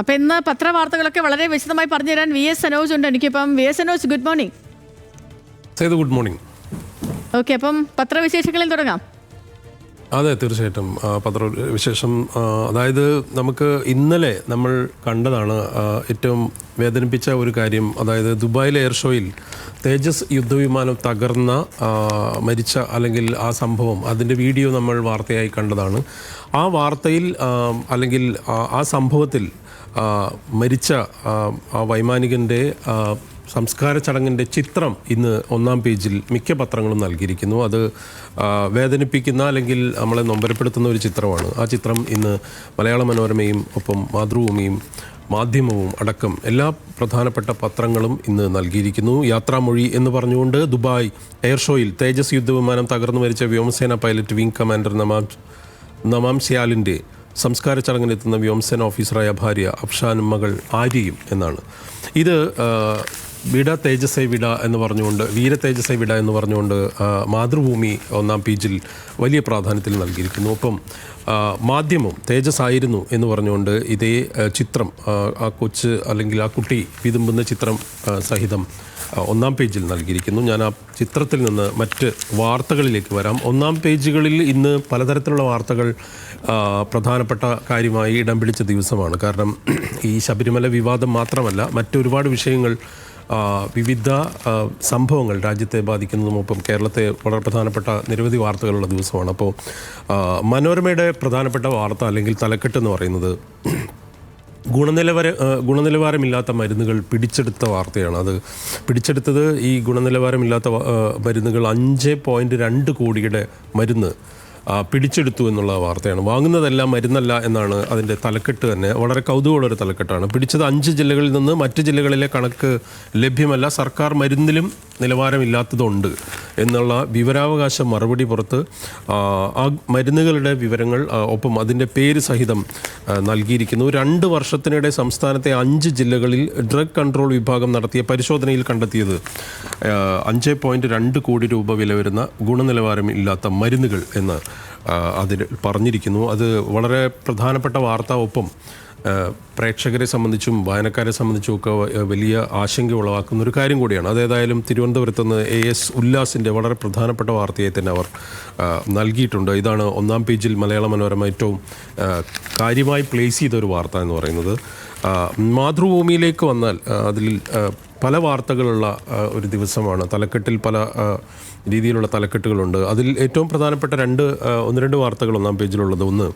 അപ്പൊ ഇന്ന് പത്രവാർത്തകളൊക്കെ വളരെ വിശദമായി പറഞ്ഞു തരാൻ വി എസ് സനോജ് ഉണ്ട്. എനിക്കിപ്പം V S Sanoj good morning good morning okay അപ്പം പത്രവിശേഷങ്ങളിൽ തുടങ്ങാം. അതെ തീർച്ചയായിട്ടും. പത്രവിശേഷം പത്ര വിശേഷം അതായത് നമുക്ക് ഇന്നലെ നമ്മൾ കണ്ടതാണ് ഏറ്റവും വേദനിപ്പിച്ച ഒരു കാര്യം. അതായത് ദുബായിലെ എയർ ഷോയിൽ തേജസ് യുദ്ധവിമാനം തകർന്ന മരിച്ച അല്ലെങ്കിൽ ആ സംഭവം അതിന്റെ വീഡിയോ നമ്മൾ വാർത്തയായി കണ്ടതാണ്. ആ വാർത്തയിൽ അല്ലെങ്കിൽ ആ- സംഭവത്തിൽ മരിച്ച ആ, വൈമാനികന്റെ സംസ്കാര ചടങ്ങിന്റെ ചിത്രം ഇന്ന് ഒന്നാം പേജിൽ മിക്ക പത്രങ്ങളും നൽകിയിരിക്കുന്നു. അത് വേദനിപ്പിക്കുന്ന അല്ലെങ്കിൽ നമ്മളെ നൊമ്പരപ്പെടുത്തുന്ന ഒരു ചിത്രമാണ്. ആ ചിത്രം ഇന്ന് മലയാള മനോരമയും ഒപ്പം മാതൃഭൂമിയും മാധ്യമവും അടക്കം എല്ലാ പ്രധാനപ്പെട്ട പത്രങ്ങളും ഇന്ന് നൽകിയിരിക്കുന്നു. യാത്രാമൊഴി എന്ന് പറഞ്ഞുകൊണ്ട് ദുബായ് എയർ ഷോയിൽ തേജസ് യുദ്ധവിമാനം തകർന്നു മരിച്ച വ്യോമസേന പൈലറ്റ് വിംഗ് കമാൻഡർ നമാം നമാം സിയാലിന്റെ സംസ്കാര ചടങ്ങിനെത്തുന്ന വ്യോമസേന ഓഫീസറായ ഭാര്യ അഫ്ഷാനും മകൾ ആര്യയും എന്നാണ്. ഇത് വിട തേജസ്സൈ വിട എന്ന് പറഞ്ഞുകൊണ്ട് വീര തേജസ്സൈ വിട എന്ന് പറഞ്ഞുകൊണ്ട് മാതൃഭൂമി ഒന്നാം പേജിൽ വലിയ പ്രാധാന്യത്തിൽ നൽകിയിരിക്കുന്നു. ഒപ്പം മാധ്യമം തേജസ് ആയിരുന്നു എന്ന് പറഞ്ഞുകൊണ്ട് ഇതേ ചിത്രം ആ, കൊച്ച് അല്ലെങ്കിൽ ആ കുട്ടി വിതുമ്പുന്ന ചിത്രം സഹിതം ഒന്നാം പേജിൽ നൽകിയിരിക്കുന്നു. ഞാൻ ആ ചിത്രത്തിൽ നിന്ന് മറ്റ് വാർത്തകളിലേക്ക് വരാം. ഒന്നാം പേജുകളിൽ ഇന്ന് പലതരത്തിലുള്ള വാർത്തകൾ പ്രധാനപ്പെട്ട കാര്യമായി ഇടം പിടിച്ച ദിവസമാണ്. കാരണം ഈ ശബരിമല വിവാദം മാത്രമല്ല മറ്റൊരുപാട് വിഷയങ്ങൾ വിവിധ സംഭവങ്ങൾ രാജ്യത്തെ ബാധിക്കുന്നതുമൊപ്പം കേരളത്തെ വളരെ പ്രധാനപ്പെട്ട നിരവധി വാർത്തകളുള്ള ദിവസമാണ്. അപ്പോൾ മനോരമയുടെ പ്രധാനപ്പെട്ട വാർത്ത അല്ലെങ്കിൽ തലക്കെട്ട് എന്ന് പറയുന്നത് ഗുണനിലവാര ഗുണനിലവാരമില്ലാത്ത മരുന്നുകൾ പിടിച്ചെടുത്ത വാർത്തയാണ്. അത് പിടിച്ചെടുത്തത് ഈ ഗുണനിലവാരമില്ലാത്ത മരുന്നുകൾ അഞ്ച് പോയിന്റ് രണ്ട് കോടിയുടെ മരുന്ന് പിടിച്ചെടുത്തു എന്നുള്ള വാർത്തയാണ്. വാങ്ങുന്നതെല്ലാം മരുന്നല്ല എന്നാണ് അതിന്റെ തലക്കെട്ട് തന്നെ. വളരെ കൗതുകമുള്ളൊരു തലക്കെട്ടാണ്. പിടിച്ചത് അഞ്ച് ജില്ലകളിൽ നിന്ന് മറ്റ് ജില്ലകളിലെ കണക്ക് ലഭ്യമല്ല. സർക്കാർ മരുന്നിലും നിലവാരമില്ലാത്തതുണ്ട് എന്നുള്ള വിവരാവകാശ മറുപടി പുറത്ത് ആ, മരുന്നുകളുടെ വിവരങ്ങൾ ഒപ്പം അതിന്റെ പേര് സഹിതം നൽകിയിരിക്കുന്നു. രണ്ട് വർഷത്തിനിടെ സംസ്ഥാനത്തെ അഞ്ച് ജില്ലകളിൽ ഡ്രഗ് കൺട്രോൾ വിഭാഗം നടത്തിയ പരിശോധനയിൽ കണ്ടെത്തിയത് അഞ്ച് പോയിന്റ് രണ്ട് കോടി രൂപ വില വരുന്ന ഗുണനിലവാരമില്ലാത്ത മരുന്നുകൾ എന്ന് അതിൽ പറഞ്ഞിരിക്കുന്നു. അത് വളരെ പ്രധാനപ്പെട്ട വാർത്ത ഒപ്പം പ്രേക്ഷകരെ സംബന്ധിച്ചും വായനക്കാരെ സംബന്ധിച്ചും ഒക്കെ വലിയ ആശങ്ക ഉളവാക്കുന്ന ഒരു കാര്യം കൂടിയാണ്. അതേതായാലും തിരുവനന്തപുരത്ത് നിന്ന് എ എസ് ഉല്ലാസിന്റെ വളരെ പ്രധാനപ്പെട്ട വാർത്തയെ തന്നെ അവർ നൽകിയിട്ടുണ്ട്. ഇതാണ് ഒന്നാം പേജിൽ മലയാള മനോരമ ഏറ്റവും കാര്യമായി പ്ലേസ് ചെയ്ത ഒരു വാർത്ത എന്ന് പറയുന്നത്. മാതൃഭൂമിയിലേക്ക് വന്നാൽ അതിൽ പല വാർത്തകളുള്ള ഒരു ദിവസമാണ്. തലക്കെട്ടിൽ പല രീതിയിലുള്ള തലക്കെട്ടുകളുണ്ട്. അതിൽ ഏറ്റവും പ്രധാനപ്പെട്ട രണ്ട് ഒന്ന് രണ്ട് വാർത്തകൾ ഒന്നാം പേജിലുള്ളത്. ഒന്ന്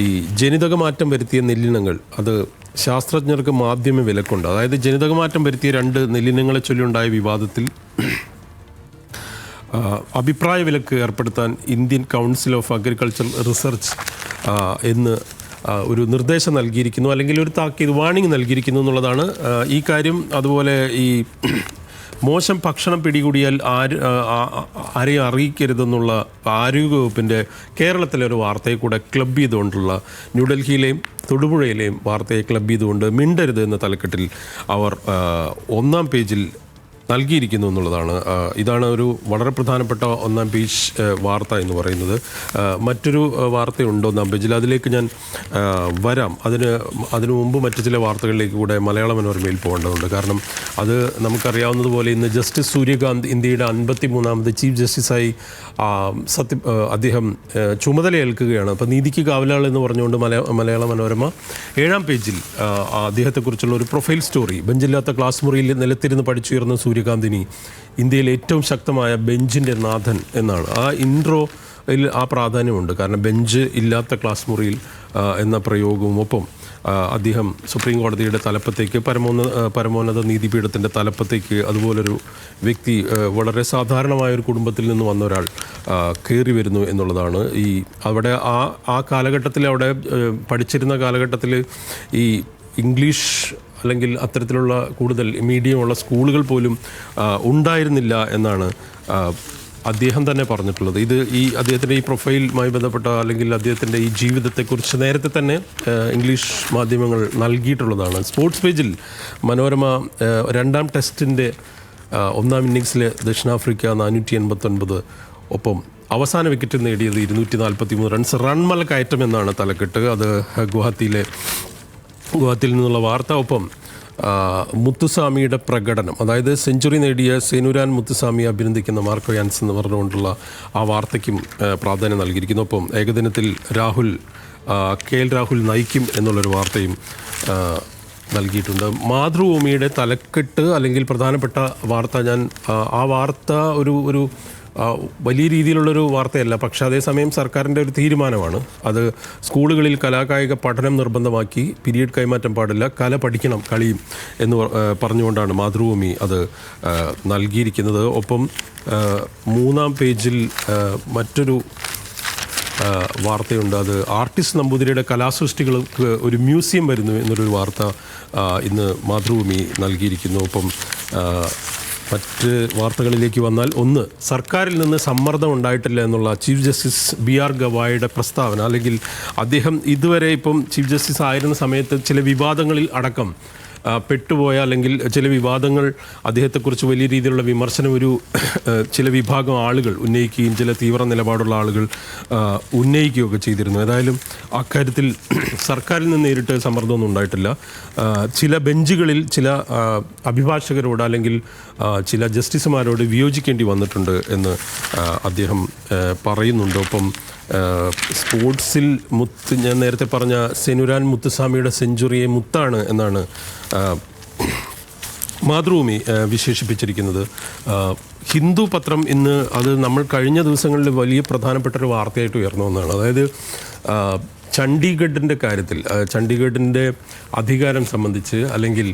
ഈ ജനിതക മാറ്റം വരുത്തിയ നെല്ലിനങ്ങൾ അത് ശാസ്ത്രജ്ഞർക്ക് മാധ്യമ വിലക്കുണ്ട്. അതായത് ജനിതക മാറ്റം വരുത്തിയ രണ്ട് നെല്ലിനങ്ങളെ ചൊല്ലിയുണ്ടായ വിവാദത്തിൽ അഭിപ്രായ വിലക്ക് ഏർപ്പെടുത്താൻ Indian council of agriculture research എന്ന് ഒരു നിർദ്ദേശം നൽകിയിരിക്കുന്നു. അല്ലെങ്കിൽ ഒരു താക്കീത് വാണിംഗ് നൽകിയിരിക്കുന്നു എന്നുള്ളതാണ് ഈ കാര്യം. അതുപോലെ ഈ മോശം ഭക്ഷണം പിടികൂടിയാൽ ആര് ആരെയും അറിയിക്കരുതെന്നുള്ള ആരോഗ്യവകുപ്പിന്റെ കേരളത്തിലെ ഒരു വാർത്തയെ കൂടെ ക്ലബ് ചെയ്തുകൊണ്ടുള്ള ന്യൂഡൽഹിയിലെയും തൊടുപുഴയിലെയും വാർത്തയെ ക്ലബ് ചെയ്തുകൊണ്ട് മിണ്ടരുത് എന്ന തലക്കെട്ടിൽ അവർ ഒന്നാം പേജിൽ നൽകിയിരിക്കുന്നു എന്നുള്ളതാണ്. ഇതാണ് ഒരു വളരെ പ്രധാനപ്പെട്ട ഒന്നാം പേജ് വാർത്ത എന്ന് പറയുന്നത്. മറ്റൊരു വാർത്തയുണ്ടോ ഒന്നാം പേജിൽ? അതിലേക്ക് ഞാൻ വരാം. അതിന് അതിനു മുമ്പ് മറ്റു ചില വാർത്തകളിലേക്ക് കൂടെ മലയാള മനോരമയിൽ പോകേണ്ടതുണ്ട്. കാരണം അത് നമുക്കറിയാവുന്നതുപോലെ ഇന്ന് ജസ്റ്റിസ് സൂര്യകാന്ത് ഇന്ത്യയുടെ അൻപത്തി മൂന്നാമത് ചീഫ് ജസ്റ്റിസായി സത്യ അദ്ദേഹം ചുമതലയേൽക്കുകയാണ്. അപ്പോൾ നീതിക്ക് കാവലാൾ എന്ന് പറഞ്ഞുകൊണ്ട് മലയാള മലയാള മനോരമ ഏഴാം പേജിൽ അദ്ദേഹത്തെക്കുറിച്ചുള്ള ഒരു പ്രൊഫൈൽ സ്റ്റോറി ബെഞ്ചില്ലാത്ത ക്ലാസ് മുറിയിൽ നിലത്തിരുന്ന് പഠിച്ചുയർന്ന സൂര്യകാന്തിനി ഇന്ത്യയിലെ ഏറ്റവും ശക്തമായ ബെഞ്ചിന്റെ നാഥൻ എന്നാണ്. ആ ഇൻട്രോയിൽ ആ പ്രാധാന്യമുണ്ട്. കാരണം ബെഞ്ച് ഇല്ലാത്ത ക്ലാസ് മുറിയിൽ എന്ന പ്രയോഗവും ഒപ്പം അദ്ദേഹം സുപ്രീം കോടതിയുടെ തലപ്പത്തേക്ക് പരമോന്ന പരമോന്നത നീതിപീഠത്തിന്റെ തലപ്പത്തേക്ക് അതുപോലൊരു വ്യക്തി വളരെ സാധാരണമായ ഒരു കുടുംബത്തിൽ നിന്ന് വന്ന ഒരാൾ കയറി വരുന്നു എന്നുള്ളതാണ്. ഈ അവിടെ ആ ആ കാലഘട്ടത്തിൽ അവിടെ പഠിച്ചിരുന്ന കാലഘട്ടത്തിൽ ഈ ഇംഗ്ലീഷ് അല്ലെങ്കിൽ അത്തരത്തിലുള്ള കൂടുതൽ മീഡിയമുള്ള സ്കൂളുകൾ പോലും ഉണ്ടായിരുന്നില്ല എന്നാണ് അദ്ദേഹം തന്നെ പറഞ്ഞിട്ടുള്ളത്. ഇത് ഈ അദ്ദേഹത്തിന്റെ ഈ പ്രൊഫൈലുമായി ബന്ധപ്പെട്ട അല്ലെങ്കിൽ അദ്ദേഹത്തിന്റെ ഈ ജീവിതത്തെക്കുറിച്ച് നേരത്തെ തന്നെ ഇംഗ്ലീഷ് മാധ്യമങ്ങൾ നൽകിയിട്ടുള്ളതാണ്. സ്പോർട്സ് പേജിൽ മനോരമ രണ്ടാം ടെസ്റ്റിന്റെ ഒന്നാം ഇന്നിങ്സിലെ ദക്ഷിണാഫ്രിക്ക നാനൂറ്റി എൺപത്തൊൻപത് ഒപ്പം അവസാന വിക്കറ്റ് നേടിയത് ഇരുന്നൂറ്റി നാൽപ്പത്തി മൂന്ന് റൺസ്. റൺമല കയറ്റം എന്നാണ് തലക്കെട്ട്. അത് ഗുവാഹത്തിയിലെ ഗുവാഹത്തിയിൽ നിന്നുള്ള വാർത്ത ഒപ്പം മുത്തുസ്വാമിയുടെ പ്രകടനം അതായത് സെഞ്ചുറി നേടിയ സേനുരാൻ മുത്തുസ്വാമിയെ അഭിനന്ദിക്കുന്ന മാർക്കോ യാൻസ് എന്ന് പറഞ്ഞുകൊണ്ടുള്ള ആ വാർത്തയ്ക്കും പ്രാധാന്യം നൽകിയിരിക്കുന്നു. ഒപ്പം ഏകദിനത്തിൽ രാഹുൽ കെ എൽ രാഹുൽ നയിക്കും എന്നുള്ളൊരു വാർത്തയും നൽകിയിട്ടുണ്ട്. മാതൃഭൂമിയുടെ തലക്കെട്ട് അല്ലെങ്കിൽ പ്രധാനപ്പെട്ട വാർത്ത ഞാൻ ആ, വാർത്ത ഒരു ഒരു വലിയ രീതിയിലുള്ളൊരു വാർത്തയല്ല. പക്ഷേ അതേസമയം സർക്കാരിന്റെ ഒരു തീരുമാനമാണ്. അത് സ്കൂളുകളിൽ കലാകായിക പഠനം നിർബന്ധമാക്കി പീരീഡ് കൈമാറ്റം പാടില്ല കല പഠിക്കണം കളിയും എന്ന് പറഞ്ഞുകൊണ്ടാണ് മാതൃഭൂമി അത് നൽകിയിരിക്കുന്നത്. ഒപ്പം മൂന്നാം പേജിൽ മറ്റൊരു വാർത്തയുണ്ട്. അത് ആർട്ടിസ്റ്റ് നമ്പൂതിരിയുടെ കലാസൃഷ്ടികൾക്ക് ഒരു മ്യൂസിയം വരുന്നു എന്നൊരു വാർത്ത ഇന്ന് മാതൃഭൂമി നൽകിയിരിക്കുന്നു. ഒപ്പം മറ്റ് വാർത്തകളിലേക്ക് വന്നാൽ ഒന്ന് സർക്കാരിൽ നിന്ന് സമ്മർദ്ദം ഉണ്ടായിട്ടില്ല എന്നുള്ള ചീഫ് ജസ്റ്റിസ് ബി ആർ ഗവായുടെ പ്രസ്താവന അല്ലെങ്കിൽ അദ്ദേഹം ഇതുവരെ ഇപ്പം ചീഫ് ജസ്റ്റിസ് ആയിരുന്ന സമയത്ത് ചില വിവാദങ്ങളിൽ അടക്കം പെട്ടുപോയ അല്ലെങ്കിൽ ചില വിവാദങ്ങൾ അദ്ദേഹത്തെക്കുറിച്ച് വലിയ രീതിയിലുള്ള വിമർശനം ഒരു ചില വിഭാഗം ആളുകൾ ഉന്നയിക്കുകയും ചില തീവ്ര നിലപാടുള്ള ആളുകൾ ഉന്നയിക്കുകയൊക്കെ ചെയ്തിരുന്നു. ഏതായാലും അക്കാര്യത്തിൽ സർക്കാരിൽ നിന്ന് നേരിട്ട് സമ്മർദ്ദമൊന്നും ഉണ്ടായിട്ടില്ല. ചില ബെഞ്ചുകളിൽ ചില അഭിഭാഷകരോട് അല്ലെങ്കിൽ ചില ജസ്റ്റിസുമാരോട് വിയോജിക്കേണ്ടി വന്നിട്ടുണ്ട് എന്ന് അദ്ദേഹം പറയുന്നുണ്ട്. ഒപ്പം സ്പോർട്സിൽ മുത്ത് ഞാൻ നേരത്തെ പറഞ്ഞ സെനുരാൻ മുത്തുസ്വാമിയുടെ സെഞ്ചുറിയെ മുത്താണ് എന്നാണ് മാതൃഭൂമി വിശേഷിപ്പിച്ചിരിക്കുന്നത്. ഹിന്ദു പത്രം ഇന്ന് അത് നമ്മൾ കഴിഞ്ഞ ദിവസങ്ങളിൽ വലിയ പ്രധാനപ്പെട്ട ഒരു വാർത്തയായിട്ട് ഉയർന്നു വന്നതാണ്. അതായത് ചണ്ഡീഗഡിന്റെ കാര്യത്തിൽ ചണ്ഡീഗഡിന്റെ അധികാരം സംബന്ധിച്ച് അല്ലെങ്കിൽ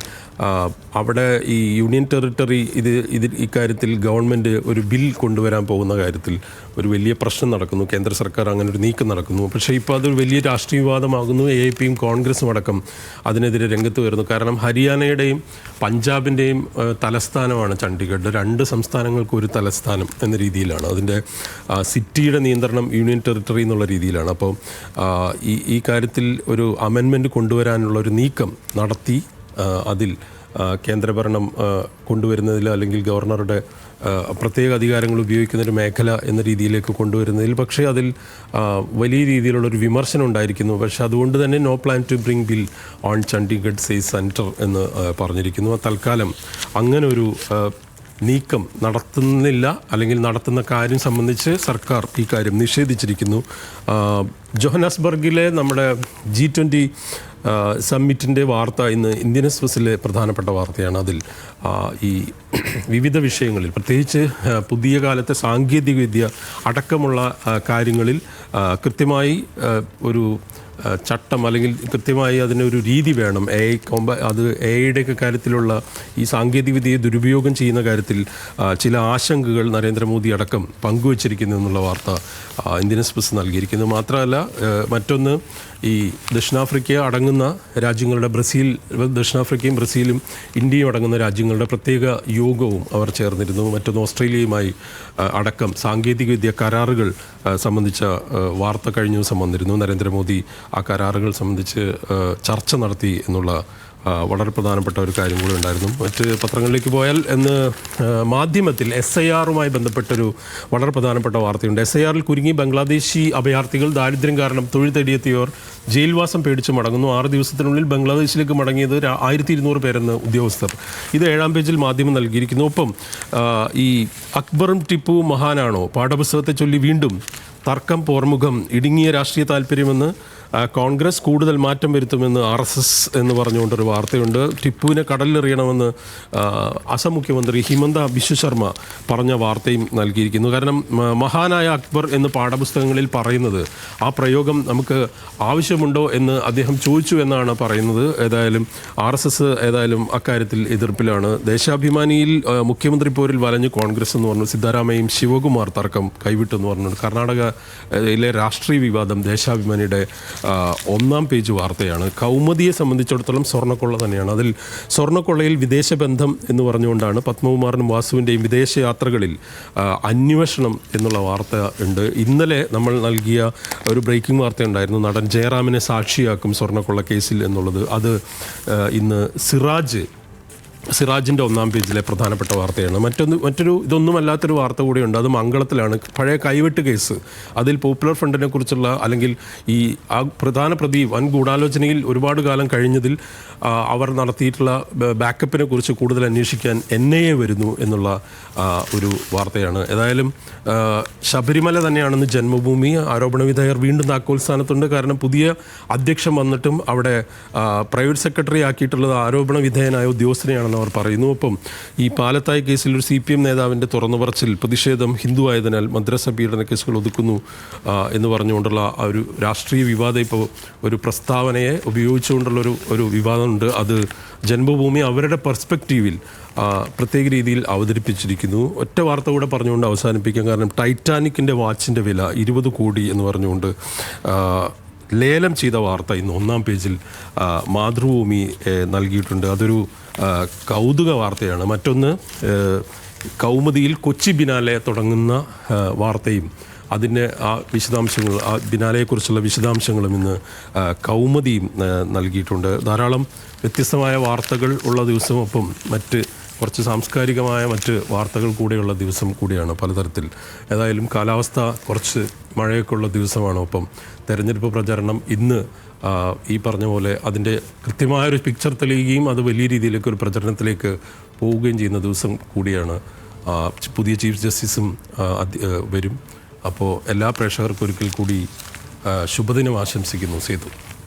അവിടെ ഈ യൂണിയൻ ടെറിട്ടറി ഇത് ഇത് ഇക്കാര്യത്തിൽ ഗവൺമെന്റ് ഒരു ബിൽ കൊണ്ടുവരാൻ പോകുന്ന കാര്യത്തിൽ ഒരു വലിയ പ്രശ്നം നടക്കുന്നു. കേന്ദ്ര സർക്കാർ അങ്ങനെ ഒരു നീക്കം നടക്കുന്നു. പക്ഷേ ഇപ്പോൾ അതൊരു വലിയ രാഷ്ട്രീയ വിവാദമാകുന്നു. എ ഐ പിയും കോൺഗ്രസും അടക്കം അതിനെതിരെ രംഗത്ത് വരുന്നു. കാരണം ഹരിയാനയുടെയും പഞ്ചാബിന്റെയും തലസ്ഥാനമാണ് ചണ്ഡീഗഡ്. രണ്ട് സംസ്ഥാനങ്ങൾക്ക് ഒരു തലസ്ഥാനം എന്ന രീതിയിലാണ്. അതിന്റെ സിറ്റിയുടെ നിയന്ത്രണം യൂണിയൻ ടെറിട്ടറി എന്നുള്ള രീതിയിലാണ്. അപ്പോൾ ഈ ഈ കാര്യത്തിൽ ഒരു അമെൻമെന്റ് കൊണ്ടുവരാനുള്ള ഒരു നീക്കം നടത്തി അതിൽ കേന്ദ്രഭരണം കൊണ്ടുവരുന്നതിൽ അല്ലെങ്കിൽ ഗവർണറുടെ പ്രത്യേക അധികാരങ്ങൾ ഉപയോഗിക്കുന്ന ഒരു മേഖല എന്ന രീതിയിലേക്ക് കൊണ്ടുവരുന്നതിൽ പക്ഷേ അതിൽ വലിയ രീതിയിലുള്ള ഒരു വിമർശനം ഉണ്ടായിരിക്കുന്നു. പക്ഷേ അതുകൊണ്ട് തന്നെ no plan to bring bill on Chandigarh say centre എന്ന് പറഞ്ഞിരിക്കുന്നു. തൽക്കാലം അങ്ങനെ ഒരു നീക്കം നടത്തുന്നില്ല അല്ലെങ്കിൽ നടത്തുന്ന കാര്യം സംബന്ധിച്ച് സർക്കാർ ഈ കാര്യം നിഷേധിച്ചിരിക്കുന്നു. ജോഹനാസ്ബർഗിലെ നമ്മുടെ ജി ട്വന്റി സമ്മിറ്റിന്റെ വാർത്ത ഇന്ന് ഇന്ത്യൻ എക്സ്പ്രസ്സിലെ പ്രധാനപ്പെട്ട വാർത്തയാണ്. അതിൽ ഈ വിവിധ വിഷയങ്ങളിൽ പ്രത്യേകിച്ച് പുതിയ കാലത്തെ സാങ്കേതികവിദ്യ അടക്കമുള്ള കാര്യങ്ങളിൽ കൃത്യമായി ഒരു ചട്ടം അല്ലെങ്കിൽ കൃത്യമായി അതിനൊരു രീതി വേണം. എ ഐ കോമ്പ അത് എ ഐയുടെയൊക്കെ കാര്യത്തിലുള്ള ഈ സാങ്കേതികവിദ്യയെ ദുരുപയോഗം ചെയ്യുന്ന കാര്യത്തിൽ ചില ആശങ്കകൾ നരേന്ദ്രമോദി അടക്കം പങ്കുവച്ചിരിക്കുന്നു എന്നുള്ള വാർത്ത ഇന്ത്യൻ എക്സ്പ്രസ് നൽകിയിരിക്കുന്നു. മാത്രമല്ല മറ്റൊന്ന് ഈ ദക്ഷിണാഫ്രിക്ക അടങ്ങുന്ന രാജ്യങ്ങളുടെ ബ്രസീൽ ദക്ഷിണാഫ്രിക്കയും ബ്രസീലും ഇന്ത്യയും അടങ്ങുന്ന രാജ്യങ്ങളുടെ പ്രത്യേക യോഗവും അവർ ചേർന്നിരുന്നു. മറ്റൊന്ന് ഓസ്ട്രേലിയയുമായി അടക്കം സാങ്കേതികവിദ്യ കരാറുകൾ സംബന്ധിച്ച വാർത്ത കഴിഞ്ഞ ദിവസം വന്നിരുന്നു. നരേന്ദ്രമോദി ആ കരാറുകൾ സംബന്ധിച്ച് ചർച്ച നടത്തി എന്നുള്ള വളരെ പ്രധാനപ്പെട്ട ഒരു കാര്യം കൂടി ഉണ്ടായിരുന്നു. മറ്റ് പത്രങ്ങളിലേക്ക് പോയാൽ എന്ന് മാധ്യമത്തിൽ എസ് ഐ ആറുമായി ബന്ധപ്പെട്ടൊരു വളരെ പ്രധാനപ്പെട്ട വാർത്തയുണ്ട്. എസ് ഐ ആറിൽ കുരുങ്ങി ബംഗ്ലാദേശി അഭയാർത്ഥികൾ ദാരിദ്ര്യം കാരണം തൊഴിൽ തേടിയെത്തിയവർ ജയിൽവാസം പേടിച്ച് മടങ്ങുന്നു. ആറ് ദിവസത്തിനുള്ളിൽ ബംഗ്ലാദേശിലേക്ക് മടങ്ങിയത് ആയിരത്തി ഇരുന്നൂറ് പേരെന്ന് ഉദ്യോഗസ്ഥർ. ഇത് ഏഴാം പേജിൽ മാധ്യമം നൽകിയിരിക്കുന്നു. ഒപ്പം ഈ അക്ബറും ടിപ്പു മഹാനാണോ? പാഠപുസ്തകത്തെ ചൊല്ലി വീണ്ടും തർക്കം പോർമുഖം ഇടുങ്ങിയ രാഷ്ട്രീയ താല്പര്യമെന്ന് കോൺഗ്രസ് കൂടുതൽ മാറ്റം വരുത്തുമെന്ന് ആർ എസ് എസ് എന്ന് പറഞ്ഞുകൊണ്ടൊരു വാർത്തയുണ്ട്. ടിപ്പുവിനെ കടലിലെറിയണമെന്ന് അസം മുഖ്യമന്ത്രി ഹിമന്ത ബിശ്വശർമ്മ പറഞ്ഞ വാർത്തയും നൽകിയിരിക്കുന്നു. കാരണം മഹാനായ അക്ബർ എന്ന് പാഠപുസ്തകങ്ങളിൽ പറയുന്നത് ആ പ്രയോഗം നമുക്ക് ആവശ്യമുണ്ടോ എന്ന് അദ്ദേഹം ചോദിച്ചു എന്നാണ് പറയുന്നത്. ഏതായാലും ആർ എസ് എസ് ഏതായാലും അക്കാര്യത്തിൽ എതിർപ്പിലാണ്. ദേശാഭിമാനിയിൽ മുഖ്യമന്ത്രി പോരിൽ വലഞ്ഞ് കോൺഗ്രസ് എന്ന് പറഞ്ഞു സിദ്ധാരാമയും ശിവകുമാർ തർക്കം കൈവിട്ടെന്ന് പറഞ്ഞു കർണാടകയിലെ രാഷ്ട്രീയ വിവാദം ദേശാഭിമാനിയുടെ ഒന്നാം പേജ് വാർത്തയാണ്. കൗമുദിയെ സംബന്ധിച്ചിടത്തോളം സ്വർണക്കൊള്ള തന്നെയാണ്. അതിൽ സ്വർണക്കൊള്ളയിൽ വിദേശ ബന്ധം എന്ന് പറഞ്ഞുകൊണ്ടാണ് പത്മകുമാറിനും വാസുവിന്റെയും വിദേശ യാത്രകളിൽ അന്വേഷണം എന്നുള്ള വാർത്ത ഉണ്ട്. ഇന്നലെ നമ്മൾ നൽകിയ ഒരു ബ്രേക്കിംഗ് വാർത്തയുണ്ടായിരുന്നു. നടൻ ജയറാമിനെ സാക്ഷിയാക്കും സ്വർണക്കൊള്ള കേസിൽ എന്നുള്ളത്. അത് ഇന്ന് സിറാജ് സിറാജിന്റെ ഒന്നാം പേജിലെ പ്രധാനപ്പെട്ട വാർത്തയാണ്. മറ്റൊന്ന് മറ്റൊരു ഇതൊന്നുമല്ലാത്തൊരു വാർത്ത കൂടിയുണ്ട് അത് മംഗളത്തിലാണ്. പഴയ കൈവെട്ട് കേസ്. അതിൽ പോപ്പുലർ ഫ്രണ്ടിനെ കുറിച്ചുള്ള അല്ലെങ്കിൽ ഈ ആ പ്രധാന പ്രതി വൻ ഗൂഢാലോചനയിൽ ഒരുപാട് കാലം കഴിഞ്ഞതിൽ അവർ നടത്തിയിട്ടുള്ള ബാക്കപ്പിനെ കുറിച്ച് കൂടുതൽ അന്വേഷിക്കാൻ എൻ ഐ എ വരുന്നു എന്നുള്ള ഒരു വാർത്തയാണ്. ഏതായാലും ശബരിമല തന്നെയാണെന്ന് ജന്മഭൂമി ആരോപണ വിധേയർ വീണ്ടും താക്കോൽ സ്ഥാനത്തുണ്ട് കാരണം പുതിയ അധ്യക്ഷൻ വന്നിട്ടും അവിടെ പ്രൈവറ്റ് സെക്രട്ടറി ആക്കിയിട്ടുള്ളത് ആരോപണ വിധേയനായ ഉദ്യോഗസ്ഥനെയാണെന്ന് അവർ പറയുന്നു ഒപ്പം ഈ പാലത്തായി കേസിൽ ഒരു സി പി എം നേതാവിന്റെ തുറന്നു പറച്ചിൽ പ്രതിഷേധം ഹിന്ദു ആയതിനാൽ മദ്രസ പീഡന കേസുകൾ ഒതുക്കുന്നു എന്ന് പറഞ്ഞുകൊണ്ടുള്ള ആ ഒരു രാഷ്ട്രീയ വിവാദം ഇപ്പോൾ ഒരു പ്രസ്താവനയെ ഉപയോഗിച്ചുകൊണ്ടുള്ള ഒരു ഒരു വിവാദമുണ്ട്. അത് ജന്മഭൂമി അവരുടെ പെർസ്പെക്റ്റീവിൽ പ്രത്യേക രീതിയിൽ അവതരിപ്പിച്ചിരിക്കുന്നു. ഒറ്റ വാർത്ത കൂടെ പറഞ്ഞുകൊണ്ട് അവസാനിപ്പിക്കാം. കാരണം ടൈറ്റാനിക്കിന്റെ വാച്ചിന്റെ വില ഇരുപത് കോടി എന്ന് പറഞ്ഞുകൊണ്ട് ലേലം ചെയ്ത വാർത്ത ഇന്ന് ഒന്നാം പേജിൽ മാതൃഭൂമി നൽകിയിട്ടുണ്ട്. അതൊരു കൗതുക വാർത്തയാണ്. മറ്റൊന്ന് കൗമുദിയിൽ കൊച്ചി ബിനാലെ തുടങ്ങുന്ന വാർത്തയും അതിന്റെ ആ വിശദാംശങ്ങൾ ആ ബിനാലയെക്കുറിച്ചുള്ള വിശദാംശങ്ങളും ഇന്ന് കൗമുദിയും നൽകിയിട്ടുണ്ട്. ധാരാളം വ്യത്യസ്തമായ വാർത്തകൾ ഉള്ള ദിവസമൊപ്പം മറ്റ് കുറച്ച് സാംസ്കാരികമായ മറ്റ് വാർത്തകൾ കൂടെയുള്ള ദിവസം കൂടിയാണ് പലതരത്തിൽ. ഏതായാലും കാലാവസ്ഥ കുറച്ച് മഴയൊക്കെ ഉള്ള ദിവസമാണ് ഒപ്പം തെരഞ്ഞെടുപ്പ് പ്രചാരണം ഇന്ന് ഈ പറഞ്ഞ പോലെ അതിന്റെ കൃത്യമായൊരു പിക്ചർ തെളിയുകയും അത് വലിയ രീതിയിലേക്ക് ഒരു പ്രചരണത്തിലേക്ക് പോവുകയും ചെയ്യുന്ന ദിവസം കൂടിയാണ്. പുതിയ ചീഫ് ജസ്റ്റിസും വരും. അപ്പോൾ എല്ലാ പ്രേക്ഷകർക്കും ഒരിക്കൽ കൂടി ശുഭദിനം ആശംസിക്കുന്നു സേതു.